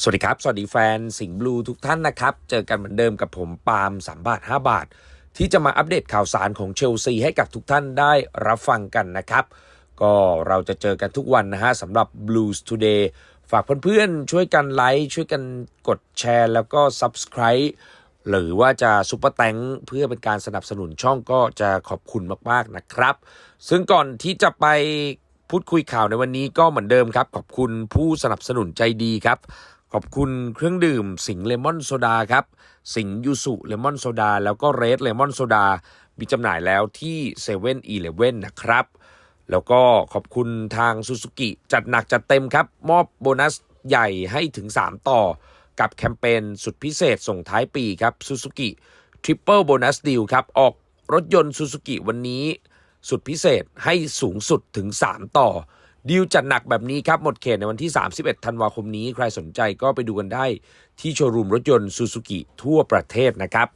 สวัสดีครับ สวัสดีแฟนสิงห์บลูทุกท่านนะครับ เจอกันเหมือนเดิมกับผมปาล์ม3บาท5บาท ที่จะมาอัปเดตข่าวสารของเชลซีให้กับทุกท่านได้รับฟังกันนะครับ ก็เราจะเจอกันทุกวันนะฮะสำหรับ Blues Today ฝากเพื่อนๆ ช่วยกันไลค์ ช่วยกันกดแชร์ แล้วก็ Subscribe หรือว่าจะซุปเปอร์แตงเพื่อเป็นการสนับสนุนช่องก็จะขอบคุณมากๆนะครับ ซึ่งก่อนที่จะไปพูดคุยข่าวในวันนี้ก็เหมือนเดิมครับ ขอบคุณผู้สนับสนุนใจดีครับ ขอบคุณเครื่องดื่มสิงเลมอนโซดาครับ สิงยูสุเลมอนโซดาแล้วก็เรดเลมอนโซดา มีจำหน่ายแล้วที่7 e เ e ่ e อนะครับ แล้วก็ขอบคุณทางซูซูกิจัดหนักจัดเต็มครับ มอบโบนัสใหญ่ให้ถึง 3 ต่อ กับแคมเปญสุดพิเศษส่งท้ายปีครับซูซูกิทริปเปิลโบนัสดีลครับ ออกรถยนต์ซูซูกิวันนี้ สุดพิเศษให้สูงสุดถึง 3 ต่อ ดีลจัดหนักแบบนี้ครับ หมดเขตในวันที่ 31 ธันวาคมนี้ ใครสนใจก็ไปดูกันได้ที่โชว์รูมรถยนต์ซูซูกิทั่วประเทศนะครับ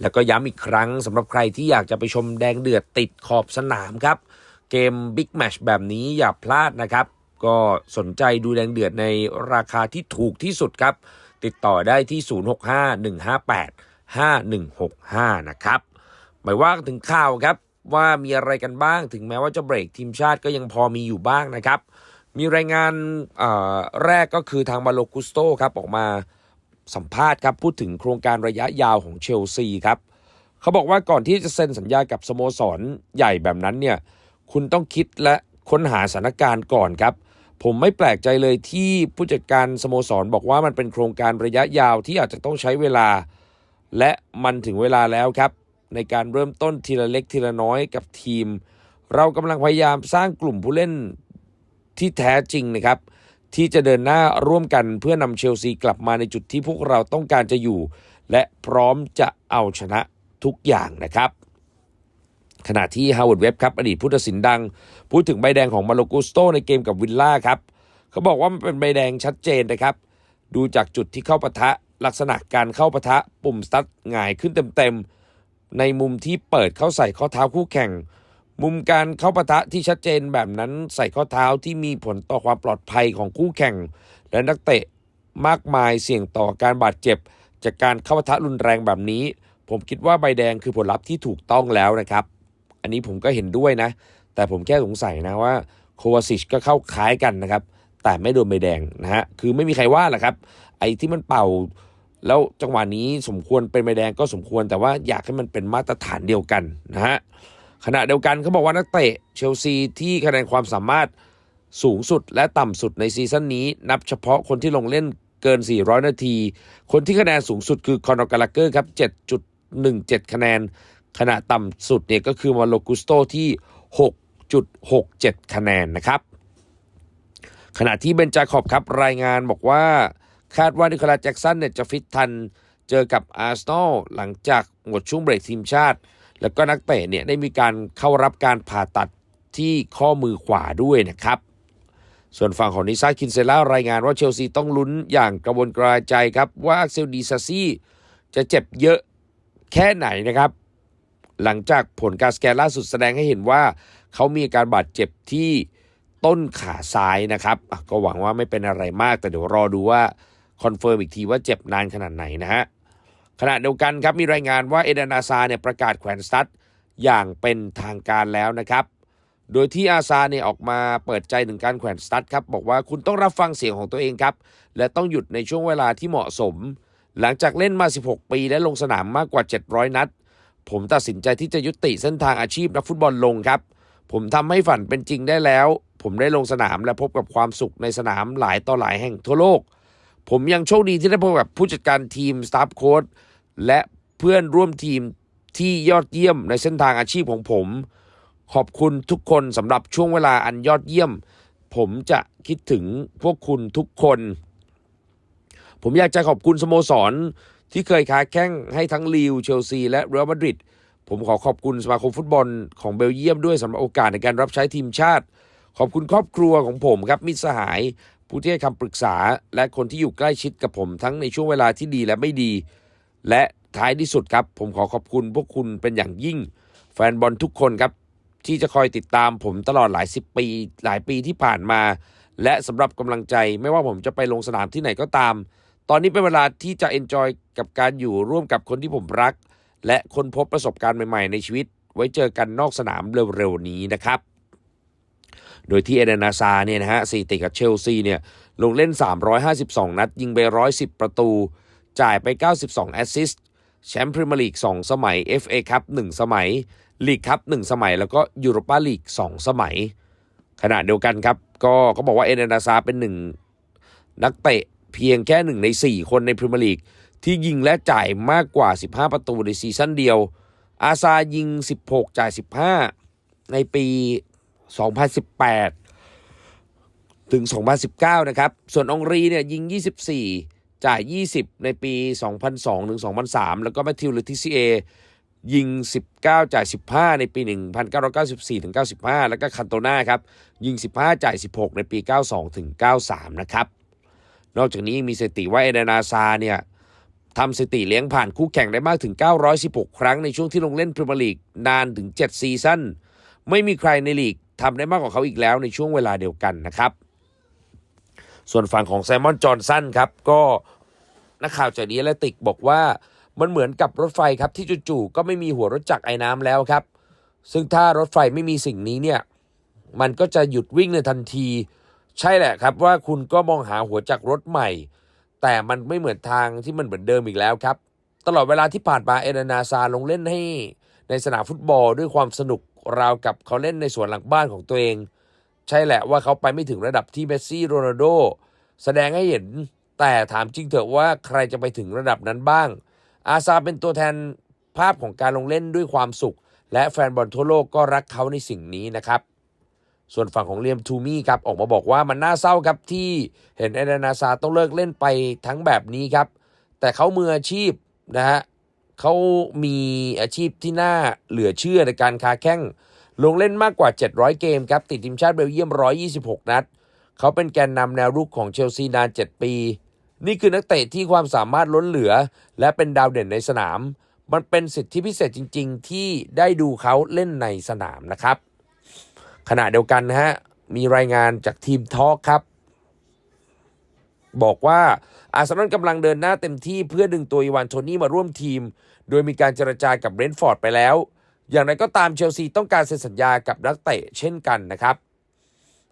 แล้วก็ย้ำอีกครั้งสำหรับใครที่อยากจะไปชมแดงเดือดติดขอบสนามครับ เกมบิ๊กแมชแบบนี้อย่าพลาดนะครับ ก็สนใจดูแดงเดือดในราคาที่ถูกที่สุดครับ ติดต่อได้ที่ 0651585165 นะครับไม่ว่าถึงข่าวครับ ว่ามีอะไรกันบ้าง ถึงแม้ว่าจะเบรกทีมชาติก็ยังพอมีอยู่บ้างนะครับ มีรายงานแรกก็คือทางมาโลกุสโตครับออกมาสัมภาษณ์ครับพูดถึงโครงการระยะยาวของเชลซีครับเขาบอกว่าก่อนที่จะเซ็นสัญญากับสโมสรใหญ่แบบนั้นเนี่ยคุณต้องคิดและค้นหาสถานการณ์ก่อนครับ ผมไม่แปลกใจเลยที่ผู้จัดการสโมสรบอกว่ามันเป็นโครงการระยะยาวที่อาจจะต้องใช้เวลา และมันถึงเวลาแล้วครับ ในการเริ่มต้นทีละเล็กทีละน้อยกับทีม เรากำลังพยายามสร้างกลุ่มผู้เล่นที่แท้จริงนะครับ ที่จะเดินหน้าร่วมกันเพื่อนำเชลซีกลับมาในจุดที่พวกเราต้องการจะอยู่ และพร้อมจะเอาชนะทุกอย่างนะครับ ขณะที่ฮาวเวิร์ดเว็บครับอดีตผู้ตัดสินดัง พูดถึงใบแดงของมาโลกุสโตในเกมกับวิลล่าครับเขาบอกว่ามันเป็นใบแดงชัดเจนนะครับ ดูจากจุดที่เข้าปะทะลักษณะการเข้าปะทะปุ่มสตัดหงายขึ้นเต็มๆ ในมุมที่เปิดเข้าใส่ข้อเท้าคู่แข่ง มุมการเข้าปะทะที่ชัดเจนแบบนั้นใส่ข้อเท้าที่มีผลต่อความปลอดภัยของคู่แข่ง และนักเตะมากมายเสี่ยงต่อการบาดเจ็บ จากการเข้าปะทะรุนแรงแบบนี้ ผมคิดว่าใบแดงคือผลลัพธ์ที่ถูกต้องแล้วนะครับ อันนี้ผมก็เห็นด้วยนะ แต่ผมแค่สงสัยนะว่าโควาซิชก็เข้าคล้ายกันนะครับแต่ไม่โดนใบแดงนะฮะคือไม่มีใครว่าแหละครับไอ้ที่มันเป่า แล้วจังหวะนี้สมควรเป็นใบแดงก็สมควร แต่ว่าอยากให้มันเป็นมาตรฐานเดียวกันนะฮะขณะเดียวกันเขาบอกว่านักเตะเชลซีที่คะแนนความสามารถสูงสุดและต่ำสุดในซีซั่นนี้ นับเฉพาะคนที่ลงเล่นเกิน 400 นาที คนที่คะแนนสูงสุดคือคอนอร์กาลาเกอร์ครับ 7.17 คะแนน ขณะต่ำสุดเนี่ยก็คือมาโลกุสโตที่ 6.67 คะแนนนะครับ ขณะที่เบนจาคอบครับรายงานบอกว่า คาดว่านิโคลัสแจ็กสันเนี่ยจะฟิตทันเจอกับอาร์เซนอลหลังจากหมดช่วงเบรกทีมชาติ แล้วก็นักเตะเนี่ยได้มีการเข้ารับการผ่าตัดที่ข้อมือขวาด้วยนะครับ ส่วนฝั่งของนิซาคินเซล่ารายงานว่าเชลซีต้องลุ้นอย่างกระวนกระวายใจครับ ว่าอักเซลดีซาซี่จะเจ็บเยอะแค่ไหนนะครับ หลังจากผลการสแกนล่าสุดแสดงให้เห็นว่า เขามีการบาดเจ็บที่ต้นขาซ้ายนะครับ ก็หวังว่าไม่เป็นอะไรมากแต่เดี๋ยวรอดูว่า คอนเฟิร์มอีกทีว่าเจ็บนานขนาดไหนนะฮะขณะเดียวกันครับมีรายงานว่าเอเดนอาซาเนี่ยประกาศแขวนสตัดอย่างเป็นทางการแล้วนะครับ โดยที่อาซาเนี่ยออกมาเปิดใจถึงการแขวนสตัดครับบอกว่าคุณต้องรับฟังเสียงของตัวเองครับ และต้องหยุดในช่วงเวลาที่เหมาะสม หลังจากเล่นมา 16 ปีและลงสนามมากกว่า 700 นัด ผมตัดสินใจที่จะยุติเส้นทางอาชีพนักฟุตบอลลงครับ ผมทำให้ฝันเป็นจริงได้แล้ว ผมได้ลงสนามและพบกับความสุขในสนามหลายต่อหลายแห่งทั่วโลก ผมยังโชคดีที่ได้พบกับผู้จัดการทีมสตาฟโค้ดและเพื่อนร่วมทีมที่ยอดเยี่ยมในเส้นทางอาชีพของผม ขอบคุณทุกคนสำหรับช่วงเวลาอันยอดเยี่ยม ผมจะคิดถึงพวกคุณทุกคน ผมอยากจะขอบคุณสโมสร ที่เคยค้าแข้งให้ทั้งลิวเชลซีและเรอัลมาดริดผมขอขอบคุณสมาคมฟุตบอลของเบลเยียมด้วยสำหรับโอกาสในการรับใช้ทีมชาติ ขอบคุณครอบครัวของผมครับมิตรสหาย ผู้ที่ให้คำปรึกษา และคนที่อยู่ใกล้ชิดกับผมทั้งในช่วงเวลาที่ดีและไม่ดี และท้ายที่สุดครับ ผมขอขอบคุณพวกคุณเป็นอย่างยิ่ง แฟนบอลทุกคนครับ ที่จะคอยติดตามผมตลอดหลายสิบปี หลายปีที่ผ่านมา และสำหรับกำลังใจไม่ว่าผมจะไปลงสนามที่ไหนก็ตาม ตอนนี้เป็นเวลาที่จะเอนจอยกับการอยู่ร่วมกับคนที่ผมรัก และค้นพบประสบการณ์ใหม่ๆ ในชีวิต ไว้เจอกันนอกสนามเร็วๆนี้นะครับ โดยที่เอเดนนาซาเนี่ยนะฮะสถิติกับเชลซีเนี่ยลงเล่น 352 นัด ยิงไป 110 ประตู จ่ายไป 92 แอสซิสต์แชมป์พรีเมียร์ลีก 2 สมัย FA คัพ1สมัยลีกคัพ1สมัย แล้วก็ยูโรปาลีก 2 สมัย ขณะเดียวกันครับ ก็เขาบอกว่าเอเดนนาซาเป็นหนึ่งนักเตะเพียงแค่หนึ่งใน 4 คนในพรีเมียร์ลีก ที่ยิงและจ่ายมากกว่า 15 ประตูในซีซั่นเดียว อาซายิง 16 จ่าย 15 ในปี 2018 ถึง 2019 นะครับ ส่วนองรีเนี่ยยิง 24 จ่าย 20 ในปี 2002 ถึง 2003 แล้วก็แมทธิวเลติซิเอยิง 19 จ่าย 15 ในปี 1994 ถึง 95 แล้วก็คันโตนาครับ ยิง 15 จ่าย 16 ในปี 92 ถึง 93 นะครับ นอกจากนี้มีสถิติว่าเอเดนาซาเนี่ยทำสถิติเลี้ยงผ่านคู่แข่งได้มากถึง 916 ครั้งในช่วงที่ลงเล่นพรีเมียร์ลีกนานถึง 7 ซีซั่น ไม่มีใครในลีก ทำได้มากกว่าเขาอีกแล้วในช่วงเวลาเดียวกันนะครับ ส่วนฝั่งของไซมอนจอห์นสันครับ ก็นักข่าวจากดีแลติกบอกว่ามันเหมือนกับรถไฟครับที่จู่ๆก็ไม่มีหัวรถจักรไอ้น้ำแล้วครับ ซึ่งถ้ารถไฟไม่มีสิ่งนี้เนี่ย มันก็จะหยุดวิ่งในทันที ใช่แหละครับว่าคุณก็มองหาหัวจักรรถใหม่ แต่มันไม่เหมือนทางที่มันเหมือนเดิมอีกแล้วครับ ตลอดเวลาที่ผ่านมาเอเดนาซาลงเล่นให้ในสนามฟุตบอลด้วยความสนุก ราวกับเขาเล่นในสวนหลังบ้านของตัวเอง ใช่แหละว่าเขาไปไม่ถึงระดับที่เมสซี่โรนัลโดแสดงให้เห็นแต่ถามจริงเถอะว่าใครจะไปถึงระดับนั้นบ้าง อาซาเป็นตัวแทนภาพของการลงเล่นด้วยความสุข และแฟนบอลทั่วโลกก็รักเขาในสิ่งนี้นะครับ ส่วนฝั่งของเลียมทูมี่ครับออกมาบอกว่ามันน่าเศร้าครับที่เห็นเอเดนาซาต้องเลิกเล่นไปทั้งแบบนี้ครับ แต่เขามืออาชีพนะฮะ เขามีอาชีพที่น่าเหลือเชื่อในการค้าแข้ง ลงเล่นมากกว่า 700 เกมครับ ติดทีมชาติเบลเยียม 126 นัด เขาเป็นแกนนำแนวรุกของเชลซีนาน 7 ปี นี่คือนักเตะที่ความสามารถล้นเหลือ และเป็นดาวเด่นในสนาม มันเป็นสิทธิพิเศษจริง ๆ ที่ได้ดูเขาเล่นในสนามนะครับ ขณะเดียวกันนะฮะ มีรายงานจากทีมทอกครับ บอกว่า อาร์เซนอลกำลังเดินหน้าเต็มที่เพื่อดึงตัวอีวานโทนี่มาร่วมทีม โดยมีการเจรจากับเบรนท์ฟอร์ดไปแล้ว อย่างไรก็ตามเชลซีต้องการเซ็นสัญญากับนักเตะเช่นกันนะครับ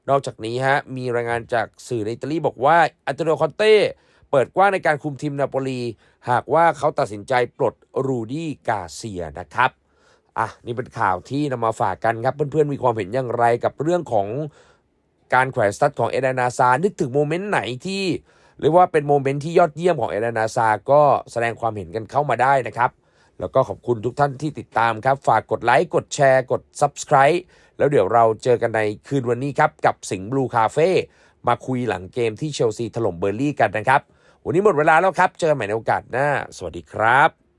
นอกจากนี้ฮะมีรายงานจากสื่อในอิตาลีบอกว่าอันโตนิโอคอนเต้เปิดกว้างในการคุมทีมนาโปลี หากว่าเขาตัดสินใจปลดรูดี้กาเซียนะครับอะนี่เป็นข่าวที่นำมาฝากกันครับ เพื่อนๆมีความเห็นอย่างไรกับเรื่องของการแขวนสตัดของเอเดนาซานึกถึงโมเมนต์ไหนที่ เรียกว่าเป็นโมเมนต์ที่ยอดเยี่ยมของเอเลนาซา ก็แสดงความเห็นกันเข้ามาได้นะครับ แล้วก็ขอบคุณทุกท่านที่ติดตามครับ ฝากกดไลค์ กดแชร์ กด Subscribe แล้วเดี๋ยวเราเจอกันในคืนวันนี้ครับ กับสิงห์บลูคาเฟ่มาคุยหลังเกมที่เชลซีถล่มเบอร์ลี่กันนะครับ วันนี้หมดเวลาแล้วครับ เจอกันใหม่ในโอกาสหน้า สวัสดีครับ